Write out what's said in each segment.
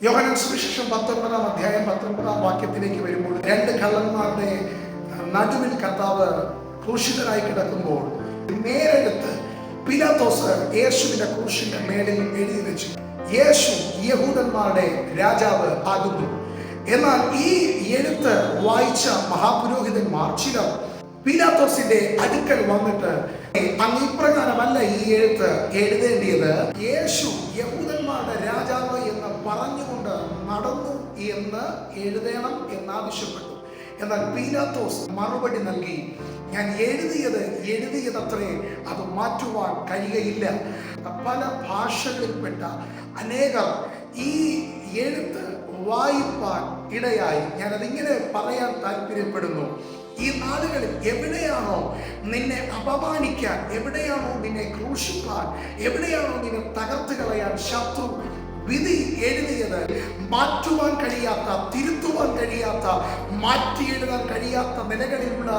യോഹനൻ സുവിശേഷം പത്തൊൻപതാം അധ്യായം പത്തൊൻപതാം വാക്യത്തിലേക്ക് വരുമ്പോൾ രണ്ട് കള്ളന്മാരുടെ നടുവിൽ കർത്താവ് ക്രൂശിതരായി കിടക്കുമ്പോൾ നേരെടുത്ത് പിലാത്തോസ് യേശുവിന്റെ ക്രൂശിന്റെ മേളിൽ എഴുതി വെച്ചു. യേശു യഹൂദന്മാരുടെ രാജാവ് ആകുന്നു. എന്നാൽ ഈ എഴുത്ത് വായിച്ച മഹാപുരോഹിതന്മാർ ചിലർ പീലാത്തോസിന്റെ അടുക്കൽ വന്നിട്ട് അങ്ങ് ഇപ്രകാരമല്ല ഈ എഴുത്ത് എഴുതേണ്ടിയത് യേശു യഹൂദന്മാരുടെ രാജാവ് എന്ന് പറഞ്ഞുകൊണ്ട് നടന്നു എന്ന് എഴുതണം എന്നാവശ്യപ്പെട്ടു. എന്നാൽ പീലാത്തോസ് മറുപടി നൽകി ഞാൻ എഴുതിയത് എഴുതിയതത്രേ അത് മാറ്റുവാൻ കഴിയയില്ല. പല ഭാഷകളിൽപ്പെട്ട അനേകർ ഈ എഴുത്ത് വായിപ്പാൻ ഇടയായി. ഞാനതിങ്ങനെ പറയാൻ താല്പര്യപ്പെടുന്നു. ഈ നാടുകളിൽ എവിടെയാണോ നിന്നെ അപമാനിക്കാൻ എവിടെയാണോ നിന്നെ ക്രൂശിക്കാൻ എവിടെയാണോ നിന്നെ തകർത്ത് കളയാൻ ശത്രു വിധി എഴുതിയത് മാറ്റുവാൻ കഴിയാത്ത തിരുത്തുവാൻ കഴിയാത്ത മാറ്റി എഴുതാൻ കഴിയാത്ത നിലകളിലുള്ള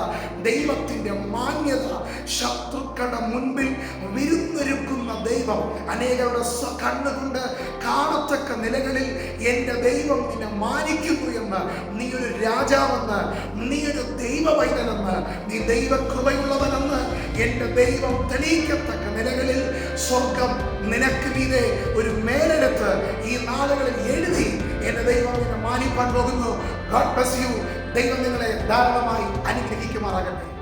ദൈവത്തിന്റെ മാന്യത ശത്രുക്കളുടെ മുൻപിൽ വിരുന്നൊരുക്കുന്ന ദൈവം അനേകരുടെ കണ്ണുകൊണ്ട് കാണത്തക്ക നിലകളിൽ എന്റെ ദൈവം നിന്നെ മാനിക്കുന്നു എന്ന് നീ ഒരു രാജാവെന്ന് നീ ഒരു ദൈവവൈതനെന്ന് നീ ദൈവകൃപയുള്ളവനെന്ന് എന്റെ ദൈവം തെളിയിക്കത്തക്ക നിലകളിൽ സ്വർഗം നിനക്ക് മീതെ ഒരു മേലെടുത്ത് ഈ നാളുകളിൽ എഴുതി എന്റെ ദൈവം നിന്നെ മാനിപ്പാൻ പോകുന്നു. ഗോഡ് ബ്ലസ് യു ദൈവം നിങ്ങളെ ധാരാളമായി അനുഗ്രഹിക്കുമാറാകട്ടെ.